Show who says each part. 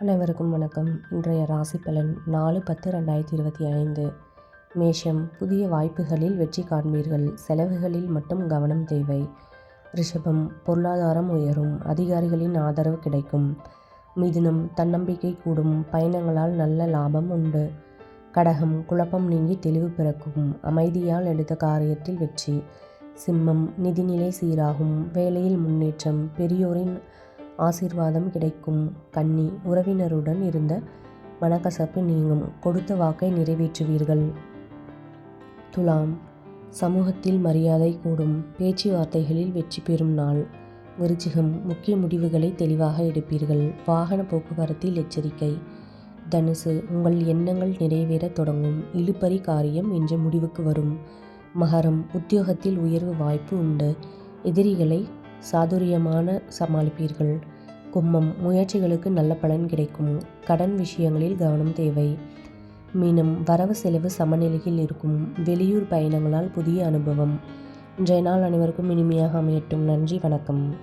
Speaker 1: அனைவருக்கும் வணக்கம். இன்றைய ராசி பலன் நாலு பத்து ரெண்டாயிரத்தி இருபத்தி ஐந்து. மேஷம் புதிய வாய்ப்புகளில் வெற்றி காண்பீர்கள். செலவுகளில் மட்டும் கவனம் தேவை. ரிஷபம் பொருளாதாரம் உயரும். அதிகாரிகளின் ஆதரவு கிடைக்கும். மிதுனம் தன்னம்பிக்கை கூடும். பயணங்களால் நல்ல லாபம் உண்டு. கடகம் குழப்பம் நீங்கி தெளிவு பிறக்கும். அமைதியால் எடுத்த காரியத்தில் வெற்றி. சிம்மம் நிதிநிலை சீராகும். வேலையில் முன்னேற்றம். பெரியோரின் ஆசீர்வாதம் கிடைக்கும். கன்னி உறவினருடன் இருந்த மனக்கசப்பு நீங்கும். கொடுத்த வாக்கை நிறைவேற்றுவீர்கள். துலாம் சமூகத்தில் மரியாதை கூடும். பேச்சுவார்த்தைகளில் வெற்றி பெறும் நாள். விருச்சிகம் முக்கிய முடிவுகளை தெளிவாக எடுப்பீர்கள். வாகன போக்குவரத்தில் எச்சரிக்கை. தனுசு உங்கள் எண்ணங்கள் நிறைவேறத் தொடங்கும். இழுப்பறி காரியம் இன்று முடிவுக்கு வரும். மகரம் உத்தியோகத்தில் உயர்வு வாய்ப்பு உண்டு. எதிரிகளை சாதுரியமான சமாளிப்பீர்கள். கும்பம் முயற்சிகளுக்கு நல்ல பலன் கிடைக்கும். கடன் விஷயங்களில் கவனம் தேவை. மீனம் வரவு செலவு சமநிலையில் இருக்கும். வெளியூர் பயணங்களால் புதிய அனுபவம். இன்றைய நாள் அனைவருக்கும் இனிமையாக அமையட்டும். நன்றி வணக்கம்.